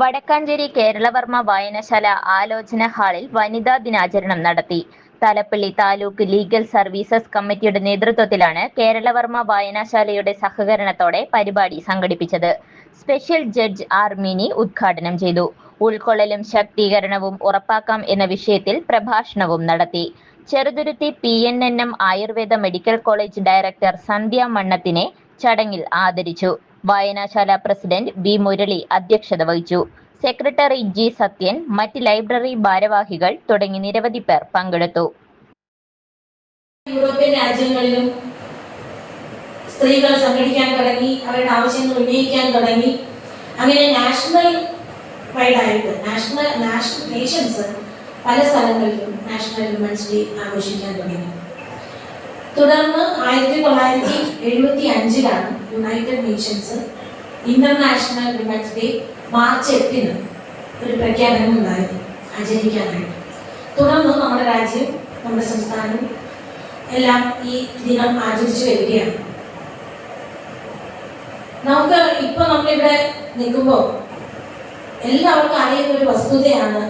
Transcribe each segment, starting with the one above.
വടക്കാഞ്ചേരി കേരളവർമ്മ വായനശാല ആലോചന ഹാളിൽ വനിതാ ദിനാചരണം നടത്തി. തലപ്പള്ളി താലൂക്ക് ലീഗൽ സർവീസസ് കമ്മിറ്റിയുടെ നേതൃത്വത്തിലാണ് കേരളവർമ്മ വായനശാലയുടെ സഹകരണത്തോടെ പരിപാടി സംഘടിപ്പിച്ചത്. സ്പെഷ്യൽ ജഡ്ജ് ആർ മിനി ഉദ്ഘാടനം ചെയ്തു. ഉൾക്കൊള്ളലും ശാക്തീകരണവും ഉറപ്പാക്കാം എന്ന വിഷയത്തിൽ പ്രഭാഷണവും നടത്തി. Cheruthuruthy P N N M Ayurveda medical college director Sandhya മണ്ണത്തിനെ ചടങ്ങിൽ ആദരിച്ചു. വായനശാല പ്രസിഡന്റ് ബി മുരളി അധ്യക്ഷത വഹിച്ചു. സെക്രട്ടറി ജി സത്യൻ മറ്റ് ലൈബ്രറി ഭാരവാഹികൾ തുടങ്ങി നിരവധി പേർ പങ്കെടുത്തു. യൂറോപ്യൻ രാജ്യങ്ങളിലും സ്ത്രീകൾ സംഘടിക്കാൻ തുടങ്ങി അവരുടെ ആവശ്യങ്ങൾ ഉന്നയിക്കാൻ തുടങ്ങി. അങ്ങനെ നാഷണൽ വൈഡായിട്ട് നാഷണൽ നാഷണൽ നേഷൻസ് പല സ്ഥലങ്ങളിലും നാഷണൽ വിമൻസ് ഡേ ആഘോഷിക്കാൻ തുടങ്ങി. തുടർന്ന് ആയിരത്തി തൊള്ളായിരത്തി എഴുപത്തി അഞ്ചിലാണ് United Nations International Women's Day March എട്ടിന് ഒരു പ്രഖ്യാപനം ഉണ്ടായിരുന്നു ആചരിക്കാനായിട്ട്. തുടർന്ന് നമ്മുടെ രാജ്യം നമ്മുടെ സംസ്ഥാനം എല്ലാം ഈ ദിനം ആചരിച്ചു വരികയാണ്. നമുക്ക് ഇപ്പൊ നമ്മളിവിടെ നിൽക്കുമ്പോൾ എല്ലാവർക്കും അറിയുന്ന ഒരു വസ്തുതയാണ്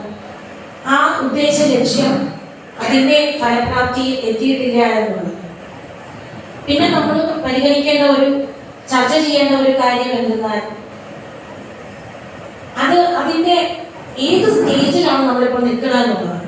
ആ ഉദ്ദേശ ലക്ഷ്യം അതിന്റെ ഫലപ്രാപ്തിയിൽ എത്തിയിട്ടില്ല എന്നുള്ളത്. പിന്നെ നമ്മൾ പരിഗണിക്കേണ്ട ഒരു ചർച്ച ചെയ്യേണ്ട ഒരു കാര്യം എന്തെന്നാൽ അത് അതിന്റെ ഏത് സ്റ്റേജിലാണ് നമ്മളിപ്പോൾ നിൽക്കണമെന്നുള്ളത്